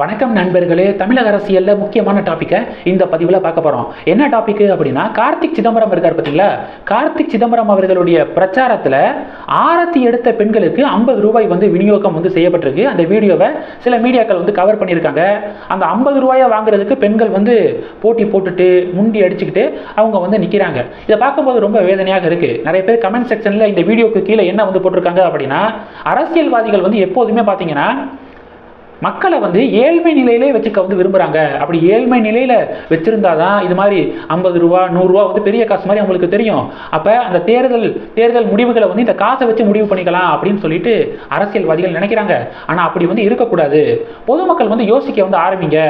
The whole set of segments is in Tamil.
வணக்கம் நண்பர்களே தமிழக அரசியலில் முக்கியமான டாப்பிக்கை இந்த பதிவில் பார்க்க போகிறோம் என்ன டாபிக் அப்படின்னா கார்த்திக் சிதம்பரம் இருக்கார் பார்த்தீங்களா? கார்த்திக் சிதம்பரம் அவர்களுடைய பிரச்சாரத்தில் ஆரத்தி எடுத்த பெண்களுக்கு ஐம்பது ரூபாய் வந்து விநியோகம் வந்து செய்யப்பட்டிருக்கு. அந்த வீடியோவை சில மீடியாக்கள் வந்து கவர் பண்ணியிருக்காங்க. அந்த ஐம்பது ரூபாயை வாங்குறதுக்கு பெண்கள் வந்து போட்டி போட்டுட்டு முண்டி அடிச்சுக்கிட்டு அவங்க வந்து நிற்கிறாங்க இதை பார்க்கும்போது ரொம்ப வேதனையாக இருக்குது நிறைய பேர் கமெண்ட் செக்ஷனில் இந்த வீடியோக்கு கீழே என்ன வந்து போட்டிருக்காங்க அப்படின்னா அரசியல்வாதிகள் வந்து எப்போதுமே பார்த்தீங்கன்னா மக்களை வந்து ஏழ்மை நிலையிலே வச்சுக்க வந்து விரும்புகிறாங்க அப்படி ஏழ்மை நிலையில் வச்சுருந்தா தான் இது மாதிரி ஐம்பது ரூபா நூறுரூவா வந்து பெரிய காசு மாதிரி அவங்களுக்கு தெரியும். அப்போ அந்த தேர்தல் தேர்தல் முடிவுகளை வந்து இந்த காசை வச்சு முடிவு பண்ணிக்கலாம் அப்படின்னு சொல்லிட்டு அரசியல்வாதிகள் நினைக்கிறாங்க. ஆனால் அப்படி வந்து இருக்கக்கூடாது. பொதுமக்கள் வந்து யோசிக்க வந்து ஆரம்பிங்க.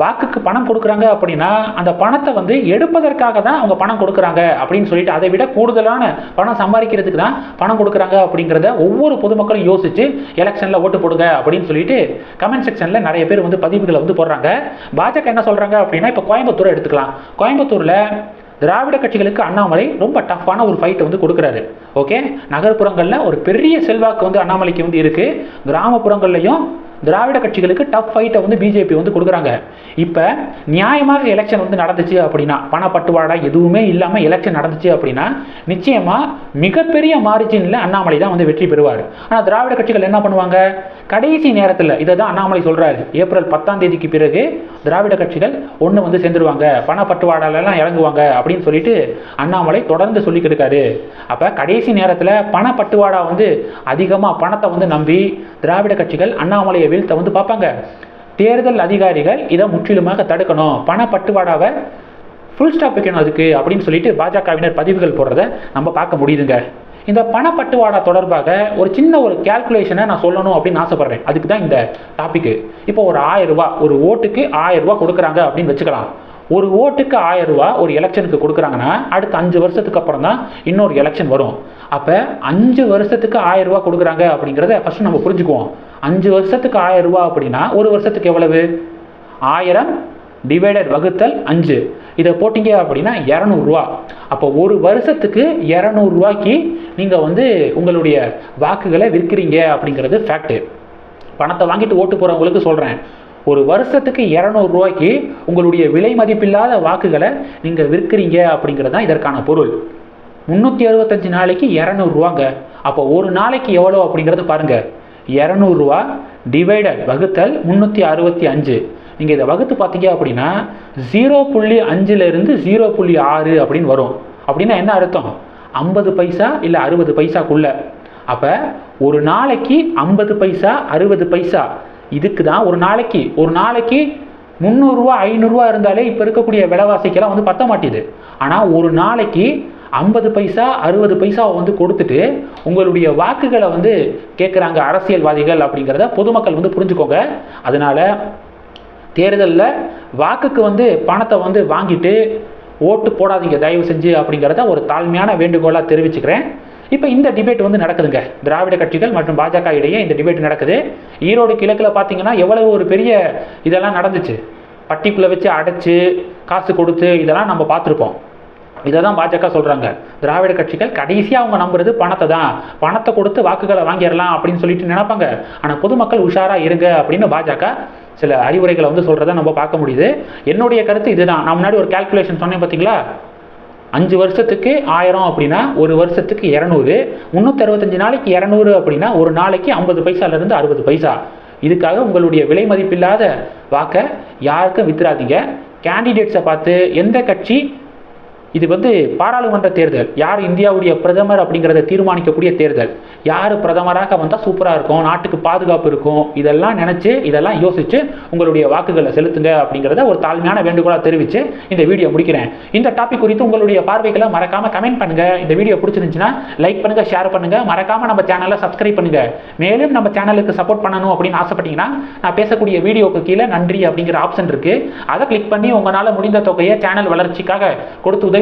வாக்குக்கு பணம் கொடுக்குறாங்க அப்படின்னா அந்த பணத்தை வந்து எடுப்பதற்காக தான் அவங்க பணம் கொடுக்குறாங்க அப்படின்னு சொல்லிட்டு அதை விட கூடுதலான பணம் சம்பாதிக்கிறதுக்கு தான் பணம் கொடுக்குறாங்க அப்படிங்கிறத ஒவ்வொரு பொதுமக்களும் யோசிச்சு எலெக்ஷனில் ஓட்டு போடுங்க அப்படின்னு சொல்லிட்டு கமெண்ட் செக்ஷனில் நிறைய பேர் வந்து பதிவுகளை வந்து போடுறாங்க. பாஜக என்ன சொல்கிறாங்க அப்படின்னா இப்போ கோயம்புத்தூரை எடுத்துக்கலாம். கோயம்புத்தூரில் திராவிட கட்சிகளுக்கு அண்ணாமலை ரொம்ப டஃப்பான ஒரு ஃபைட்டை வந்து கொடுக்குறாரு. ஓகே நகர்ப்புறங்களில் ஒரு பெரிய செல்வாக்கு வந்து அண்ணாமலைக்கு வந்து இருக்குது கிராமப்புறங்கள்லையும் திராவிட கட்சிகளுக்கு டஃப் ஃபைட்டை வந்து பிஜேபி வந்து கொடுக்குறாங்க. இப்போ நியாயமாக எலெக்ஷன் வந்து நடந்துச்சு அப்படின்னா பணப்பட்டுவாடா எதுவுமே இல்லாமல் எலெக்ஷன் நடந்துச்சு அப்படின்னா நிச்சயமாக மிகப்பெரிய மார்ஜினில் அண்ணாமலை தான் வந்து வெற்றி பெறுவார். ஆனால் திராவிட கட்சிகள் என்ன பண்ணுவாங்க? கடைசி நேரத்தில் இதை தான் அண்ணாமலை சொல்கிறாரு ஏப்ரல் பத்தாம் தேதிக்கு பிறகு திராவிட கட்சிகள் ஒன்று வந்து சேர்ந்துருவாங்க. பணப்பட்டுவாடாலெல்லாம் இறங்குவாங்க அப்படின்னு சொல்லிட்டு அண்ணாமலை தொடர்ந்து சொல்லிக்கிட்டு இருக்காரு. அப்போ கடைசி நேரத்தில் பணப்பட்டுவாடா வந்து அதிகமாக பணத்தை வந்து நம்பி திராவிட கட்சிகள் அண்ணாமலையை வீழ்த்த வந்து பார்ப்பாங்க. தேர்தல் அதிகாரிகள் இதை முற்றிலுமாக தடுக்கணும். பணப்பட்டுவாடாவை ஃபுல் ஸ்டாப் வைக்கணும் அதுக்கு அப்படின்னு சொல்லிட்டு பாஜகவினர் பதிவுகள் போடுறத நம்ம பார்க்க முடியுதுங்க. இந்த பணப்பட்டுவாடா தொடர்பாக ஒரு சின்ன ஒரு கேல்குலேஷனை நான் சொல்லணும் அப்படின்னு ஆசைப்படுறேன். அதுக்கு தான் இந்த டாபிக்கு இப்போ ஒரு ஆயிரம் ஒரு ஓட்டுக்கு ஆயிரம் கொடுக்குறாங்க அப்படின்னு வச்சுக்கலாம். ஒரு ஓட்டுக்கு ஆயிரம் ரூபா ஒரு எலெக்ஷனுக்கு கொடுக்குறாங்கன்னா அடுத்த அஞ்சு வருஷத்துக்கு அப்புறம் தான் இன்னொரு எலெக்ஷன் வரும். அப்போ அஞ்சு வருஷத்துக்கு ஆயிரம் ரூபா கொடுக்குறாங்க அப்படிங்கிறத ஃபஸ்ட்டு நம்ம புரிஞ்சுக்குவோம். அஞ்சு வருஷத்துக்கு ஆயிரம் ரூபா அப்படின்னா ஒரு வருஷத்துக்கு எவ்வளவு? ஆயிரம் டிவைடட் வகுத்தல் அஞ்சு. இதை போட்டிங்க அப்படின்னா இரநூறுவா அப்போ ஒரு வருஷத்துக்கு இரநூறுவாய்க்கு நீங்கள் வந்து உங்களுடைய வாக்குகளை விற்கிறீங்க அப்படிங்கிறது ஃபேக்ட்டு பணத்தை வாங்கிட்டு ஓட்டு போகிறவங்களுக்கு சொல்கிறேன் ஒரு வருஷத்துக்கு இரநூறுவாய்க்கு உங்களுடைய விலை மதிப்பில்லாத வாக்குகளை நீங்கள் விற்கிறீங்க அப்படிங்கிறது தான் இதற்கான பொருள். முந்நூற்றி அறுபத்தஞ்சு நாளைக்கு இரநூறுவாங்க அப்போ ஒரு நாளைக்கு எவ்வளோ அப்படிங்கிறத பாருங்கள் இரநூறுவா டிவைடட் வகுத்தல் முந்நூற்றி அறுபத்தி அஞ்சு. நீங்கள் இதை வகுத்து பார்த்தீங்க அப்படின்னா ஜீரோ புள்ளி அஞ்சுலேருந்து ஜீரோ புள்ளி ஆறு அப்படின்னு வரும். அப்படின்னா என்ன அர்த்தம்? ஐம்பது பைசா இல்லை அறுபது பைசாக்குள்ள. அப்போ ஒரு நாளைக்கு ஐம்பது பைசா அறுபது பைசா. இதுக்கு தான் ஒரு நாளைக்கு. ஒரு நாளைக்கு முந்நூறுரூவா ஐநூறுரூவா இருந்தாலே இப்போ இருக்கக்கூடிய விலைவாசிக்கெல்லாம் வந்து பத்த மாட்டேது. ஆனால் ஒரு நாளைக்கு ஐம்பது பைசா அறுபது பைசாவை வந்து கொடுத்துட்டு உங்களுடைய வாக்குகளை வந்து கேட்குறாங்க அரசியல்வாதிகள் அப்படிங்கிறத பொதுமக்கள் வந்து புரிஞ்சுக்கோங்க. அதனால் தேர்தலில் வாக்குக்கு வந்து பணத்தை வந்து வாங்கிட்டு ஓட்டு போடாதீங்க தயவு செஞ்சு அப்படிங்கிறத ஒரு தாழ்மையான வேண்டுகோளாக தெரிவிச்சுக்கிறேன். இப்போ இந்த டிபேட் வந்து நடக்குதுங்க. திராவிட கட்சிகள் மற்றும் பாஜக இடையே இந்த டிபேட் நடக்குது. ஈரோடு கிழக்கில் பார்த்தீங்கன்னா எவ்வளவு ஒரு பெரிய இதெல்லாம் நடந்துச்சு. பட்டிக்குள்ளே வச்சு அடைச்சு காசு கொடுத்து இதெல்லாம் நம்ம பார்த்துருப்போம். இதை தான் பாஜக சொல்கிறாங்க திராவிட கட்சிகள் கடைசியாக அவங்க நம்புறது பணத்தை தான். பணத்தை கொடுத்து வாக்குகளை வாங்கிடலாம் அப்படின்னு சொல்லிட்டு நினைப்பாங்க. ஆனால் பொதுமக்கள் உஷாராக இருங்க அப்படின்னு பாஜக சில அறிவுரைகளை வந்து சொல்கிறத நம்ம பார்க்க முடியுது. என்னுடைய கருத்து இதுதான். நான் முன்னாடி ஒரு கால்குலேஷன் சொன்னேன் பார்த்தீங்களா அஞ்சு வருஷத்துக்கு ஆயிரம் அப்படின்னா ஒரு வருஷத்துக்கு இரநூறு. முந்நூற்றி அறுபத்தஞ்சு நாளைக்கு இரநூறு அப்படின்னா ஒரு நாளைக்கு ஐம்பது பைசாலேருந்து அறுபது பைசா. இதுக்காக உங்களுடைய விலை மதிப்பில்லாத வாக்கை யாருக்கும் வித்துறாதீங்க கேண்டிடேட்ஸை பார்த்து எந்த கட்சி இது வந்து பாராளுமன்ற தேர்தல். யார் இந்தியாவுடைய பிரதமர் அப்படிங்கிறத தீர்மானிக்கக்கூடிய தேர்தல். யார் பிரதமராக வந்தால் சூப்பராக இருக்கும் நாட்டுக்கு பாதுகாப்பு இருக்கும் இதெல்லாம் நினச்சி இதெல்லாம் யோசித்து உங்களுடைய வாக்குகளை செலுத்துங்க அப்படிங்கிறத ஒரு தாழ்மையான வேண்டுகோளாக தெரிவித்து இந்த வீடியோ முடிக்கிறேன். இந்த டாபிக் குறித்து உங்களுடைய பார்வைகளை மறக்காமல் கமெண்ட் பண்ணுங்கள் இந்த வீடியோ பிடிச்சிருந்துச்சுன்னா லைக் பண்ணுங்கள் ஷேர் பண்ணுங்கள் மறக்காமல் நம்ம சேனலை சப்ஸ்கிரைப் பண்ணுங்கள் மேலும் நம்ம சேனலுக்கு சப்போர்ட் பண்ணணும் அப்படின்னு ஆசைப்பட்டீங்கன்னா நான் பேசக்கூடிய வீடியோக்கு கீழே நன்றி அப்படிங்கிற ஆப்ஷன் இருக்குது அதை கிளிக் பண்ணி உங்களால் முடிந்த தொகையை சேனல் வளர்ச்சிக்காக கொடுத்து உதவி